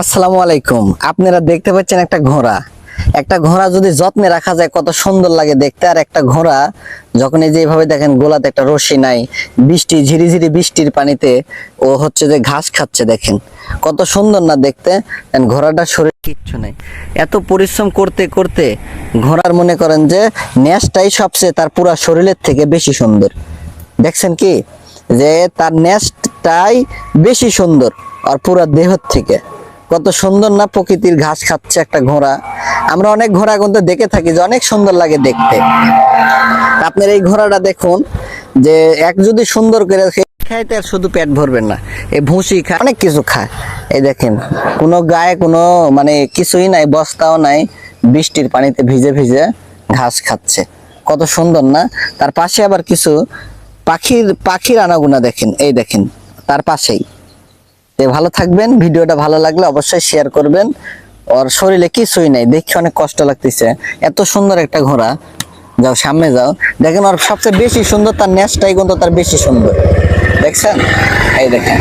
আসসালামু আলাইকুম। আপনারা দেখতে পাচ্ছেন একটা ঘোড়া। একটা ঘোড়া যদি যত্নে রাখা যায়, কত সুন্দর লাগে দেখতে। আর একটা ঘোড়া, যখন এই যে এইভাবে দেখেন, গোলাতে একটা রশি নাই, বৃষ্টি, ঝিরিঝিরি বৃষ্টির পানিতে ও হচ্ছে যে ঘাস খাচ্ছে, দেখেন। কত সুন্দর না দেখতে। ঘোড়াটা শরীর কিচ্ছু নাই। এত পরিশ্রম করতে করতে ঘোড়ার মনে করেন যে ন্যাসটাই সবচেয়ে তার পুরা শরীরের থেকে বেশি সুন্দর। দেখছেন কি? যে তার নেস্টটাই বেশি সুন্দর, আর পুরা দেহর থেকে। কত সুন্দর না প্রকৃতির ঘাস খাচ্ছে একটা ঘোড়া। আমরা অনেক ঘোড়া কিন্তু দেখে থাকি যে অনেক সুন্দর লাগে দেখতে। আপনার এই ঘোড়াটা দেখুন, যে এক যদি সুন্দর করে খে- খাইতে আর শুধু পেট ভরবেন না এই ভুসি খায়, অনেক কিছু খায়। এই দেখেন, কোনো গায়ে কোনো মানে কিছুই নাই, বস্তাও নাই, বৃষ্টির পানিতে ভিজে ভিজে ঘাস খাচ্ছে। কত সুন্দর না? তার পাশে আবার কিছু পাখির পাখির আনাগুনা দেখেন, এই দেখেন, তার পাশেই। ভালো থাকবেন, ভিডিওটা ভালো লাগলে অবশ্যই শেয়ার করবেন। ওর শরীরে কিছুই নাই, দেখে অনেক কষ্ট লাগতেছে। এত সুন্দর একটা ঘোড়া। যাও, সামনে যাও। দেখেন ওর সবচেয়ে বেশি সুন্দর, তার নেশটাই কিন্তু তার বেশি সুন্দর। দেখছেন? এই দেখেন।